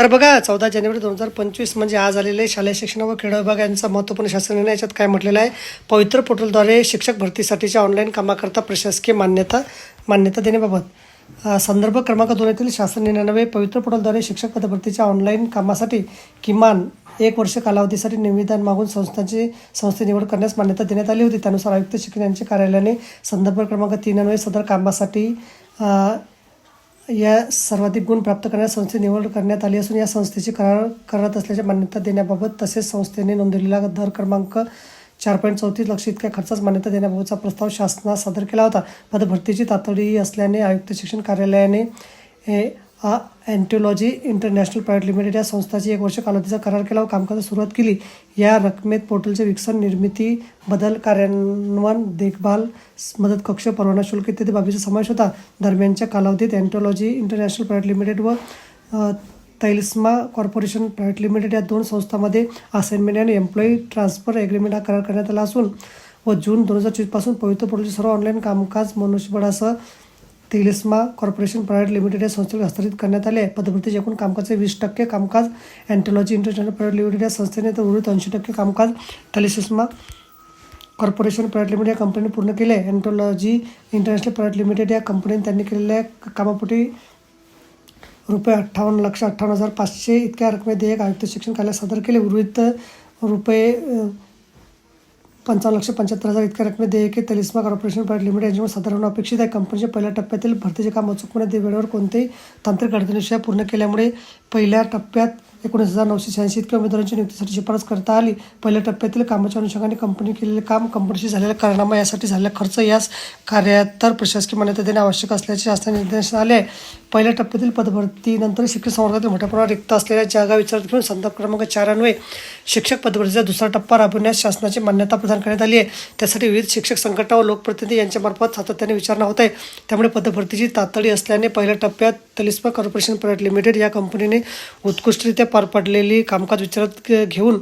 तर बघा चौदा जानेवारी दोन हजार पंचवीस म्हणजे आज आलेले शालेय शिक्षण व क्रीडा विभाग यांचा महत्त्वपूर्ण शासन निर्णय याच्यात काय म्हटलेलं आहे? पवित्र पोर्टलद्वारे शिक्षक भरतीसाठीच्या ऑनलाईन कामाकरता प्रशासकीय मान्यता मान्यता देण्याबाबत. संदर्भ क्रमांक दोन येथील शासन निर्णयानवे पवित्र पोर्टलद्वारे शिक्षक पदभरतीच्या ऑनलाईन कामासाठी किमान एक वर्ष कालावधीसाठी निवेदन मागून संस्थांची संस्थे निवड करण्यास मान्यता देण्यात आली होती. त्यानुसार आयुक्त शिक्षण यांच्या कार्यालयाने संदर्भ क्रमांक तीन अन्वये सदर कामासाठी या सर्वाधिक गुण प्राप्त करण्यास संस्थे निवड करण्यात आली असून या संस्थेची करार करत असल्याची मान्यता देण्याबाबत तसेच संस्थेने नोंदवलेला दर क्रमांक चार पॉईंट चौतीस लक्ष इतक्या खर्चास मान्यता देण्याबाबतचा प्रस्ताव शासनास सादर केला होता. पदभरतीची तातडी असल्याने आयुक्त शिक्षण कार्यालयाने आ, अँटिओलॉजी इंटरनॅशनल प्रायव्हेट लिमिटेड या संस्थाची एक वर्ष कालावधीचा करार केला व कामकाजास सुरुवात केली. या रकमेत पोर्टलचे विकसन निर्मिती बदल कार्यान्वयन देखभाल मदत कक्ष परवाना शुल्क इत्यादी बाबीचा समावेश होता. दरम्यानच्या कालावधीत अँटोलॉजी इंटरनॅशनल प्रायव्हेट लिमिटेड व तैलस्मा कॉर्पोरेशन प्रायव्हेट लिमिटेड या दोन संस्थांमध्ये असाइनमेंट आणि एम्प्लॉई ट्रान्सफर एग्रीमेंट हा करार करण्यात आला असून व जून दोन हजार चोवीसपासून पवित्र पोर्टलचे सर्व ऑनलाईन कामकाज मनुष्यबळासह तेलिस्मा कॉर्पोरेशन प्रायव्हेट लिमिटेड या संस्थेला हस्तांतरित करण्यात आले. आहे पदभरतीचे एकूण कामकाजचे वीस टक्के कामकाज. अँटोलॉजी इंटरनॅशनल प्रायव्हेट लिमिटेड या संस्थेने तर उर्वरित ऐंशी टक्के कामकाज तलिसिस्मा कॉर्पोरेशन प्रायव्हेट लिमिटेड या कंपनीने पूर्ण केले. अँटोलॉजी इंटरनॅशनल प्रायव्हेट लिमिटेड या कंपनीने त्यांनी केलेल्या कामापोटी रुपये अठ्ठावन्न लक्ष अठ्ठावन्न हजार पाचशे इतक्या रकमे देयक आयुक्त शिक्षण कार्यालयात सादर केले. उर्वरित रुपये पंचावन्न लक्ष पंच्याहत्तर हजार इतक्या रकमेत देयके तलिस्मा कॉर्पोरेशन प्रायव्हेट लिमिटेड यांच्यामुळे सादर होणं अपेक्षित आहे. कंपनीच्या पहिल्या टप्प्यातील भरतीचे काम अचूकपणे दे- वेळेवर कोणतेही तांत्रिक अडचणीशिवाय पूर्ण केल्यामुळे पहिल्या टप्प्यात एकोणीस हजार नऊशे शहाऐंशी इतक्या उमेदवारांची नियुक्तीसाठी शिफारस करता आली. पहिल्या टप्प्यातील कामाच्या अनुषंगाने कंपनी केलेले काम कंपनीशी झालेला कारनामा यासाठी झालेला खर्च यास कार्यात्तर प्रशासकीय मान्यता देणे आवश्यक असल्याचे शासनाने निर्देश आले पहिल्या टप्प्यातील पदभरतीनंतर शिक्षण संवर्गातील मोठ्या प्रमाणात रिक्त असलेल्या जागा विचारात घेऊन संदर्भ क्रमांक चार अन्वये शिक्षक पदभरतीचा दुसरा टप्पा राबवण्यास शासनाची मान्यता प्रदान करण्यात आली आहे. त्यासाठी विविध शिक्षक संघटना व लोकप्रतिनिधी यांच्यामार्फत सातत्याने विचारणा होत आहे. त्यामुळे पदभरतीची तातडी असल्याने पहिल्या टप्प्यात तलिस्मा कॉर्पोरेशन प्रायव्हेट लिमिटेड या कंपनीने उत्कृष्टरित्या पार पाडलेली कामकाज विचारात घेऊन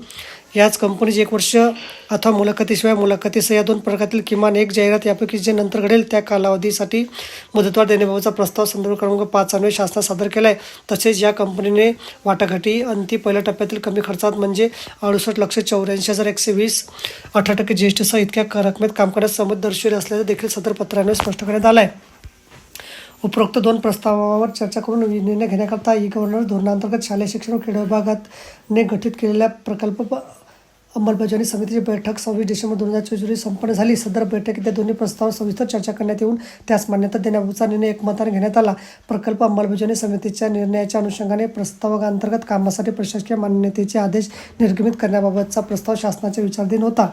याच कंपनीची एक वर्ष अथवा मुलाखतीशिवाय मुलाखतीसह या दोन प्रकारातील किमान एक जाहिरात यापैकी जे नंतर घडेल त्या कालावधीसाठी मुदतवाढ देण्याबाबतचा प्रस्ताव संदर्भ क्रमांक पाच अन्वये शासनात सादर केला आहे तसेच या कंपनीने वाटाघाटी अंती पहिल्या टप्प्यातील कमी खर्चात म्हणजे अडुसष्ट लक्ष चौऱ्याऐंशी हजार एकशे वीस अठरा टक्के ज्येष्ठसह इतक्या रकमेत काम करण्यास संमत दर्शवले असल्याचं देखील सदर पत्राने स्पष्ट करण्यात आलं आहे उपरोक्त दोन प्रस्तावावर चर्चा करून निर्णय घेण्याकरता ई गव्हर्नर धोरणांतर्गत शालेय शिक्षण व क्रीडा विभागाने गठीत केलेल्या प्रकल्प अंमलबजावणी समितीची बैठक सव्वीस डिसेंबर दोन हजार चोवीस रोजी संपन्न झाली. सदर बैठकीत या दोन्ही प्रस्तावावर सविस्तर चर्चा करण्यात येऊन त्यास मान्यता देण्याचा निर्णय एकमताने घेण्यात आला. प्रकल्प अंमलबजावणी समितीच्या निर्णयाच्या अनुषंगाने प्रस्तावाअंतर्गत कामासाठी प्रशासकीय मान्यतेचे आदेश निर्गमित करण्याबाबतचा प्रस्ताव शासनाच्या विचाराधीन होता.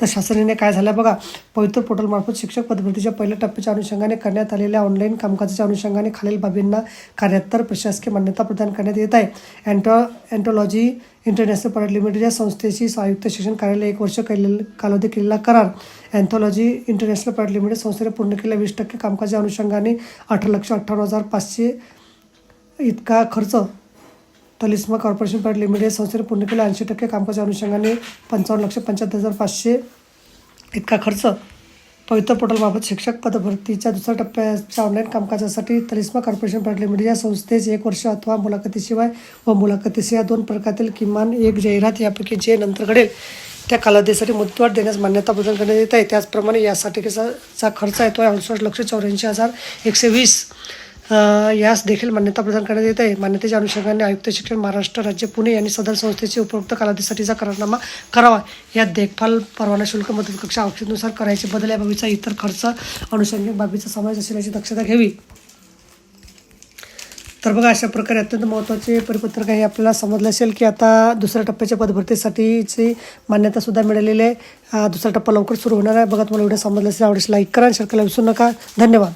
तर शासनाने काय झालं? बघा पवित्र पोर्टलमार्फत शिक्षक पदभरतीच्या पहिल्या टप्प्याच्या अनुषंगाने करण्यात आलेल्या ऑनलाईन कामकाजाच्या अनुषंगाने खालील बाबींना कार्यात्तर प्रशासकीय मान्यता प्रदान करण्यात येत आहे. अँटो अँटोलॉजी इंटरनॅशनल प्रायव्हेट लिमिटेड या संस्थेशी संयुक्त शिक्षण कार्यालय एक वर्ष केलेलं कालावधी केलेला करार. अँथॉलॉजी इंटरनॅशनल प्रायव्हेट लिमिटेड संस्थेने पूर्ण केलेल्या वीस टक्के कामकाजाच्या अनुषंगाने अठरा लक्ष अठ्ठावन्न हजार पाचशे इतका खर्च तलिस्मा कॉर्पोरेशन प्रायव्हेट लिमिटेड संस्थेने पूर्ण केला. ऐंशी टक्के कामकाजाच्या अनुषंगाने पंचावन्न लक्ष पंच्याहत्तर हजार पाचशे इतका खर्च. पवित्र पोर्टलमार्फत शिक्षक पदभरतीच्या दुसऱ्या टप्प्याच्या ऑनलाईन कामकाजासाठी तलिस्मा कॉर्पोरेशन प्रायव्हेट लिमिटेड या संस्थेस एक वर्ष अथवा मुलाखतीशिवाय व मुलाखतीशी या दोन प्रकारातील किमान एक जाहिरात यापैकी जे नंतर घडेल त्या कालावधीसाठी मुदतवाढ देण्यास मान्यता प्रदान करण्यात येत आहे. त्याचप्रमाणे यासाठीचा खर्च आहे तो अडुसष्ट लक्ष चौऱ्याऐंशी हजार एकशे वीस. यास देखील मान्यता प्रदान करण्यात येत आहे. मान्यतेच्या अनुषंगाने आयुक्त शिक्षण महाराष्ट्र राज्य पुणे यांनी सदर संस्थेचे उपयुक्त कालावधीसाठीचा करारनामा करावा. यात देखभाल परवाना शुल्क मदत कक्ष आवश्यकतेनुसार करायचे बदल या बाबीचा इतर खर्च अनुषंगिक बाबीचा समावेश असेल याची दक्षता घ्यावी. तर बघा अशा प्रकारे अत्यंत महत्त्वाचे परिपत्रक आहे आपल्याला समजलं असेल की आता दुसऱ्या टप्प्याच्या पदभरतीसाठीची मान्यतासुद्धा मिळालेली आहे. दुसरा टप्पा लवकर सुरू होणार आहे. बघा तुम्हाला व्हिडिओ समजलं असेल. आवडेल लाईक करा शेअर करायला विसरू नका. धन्यवाद.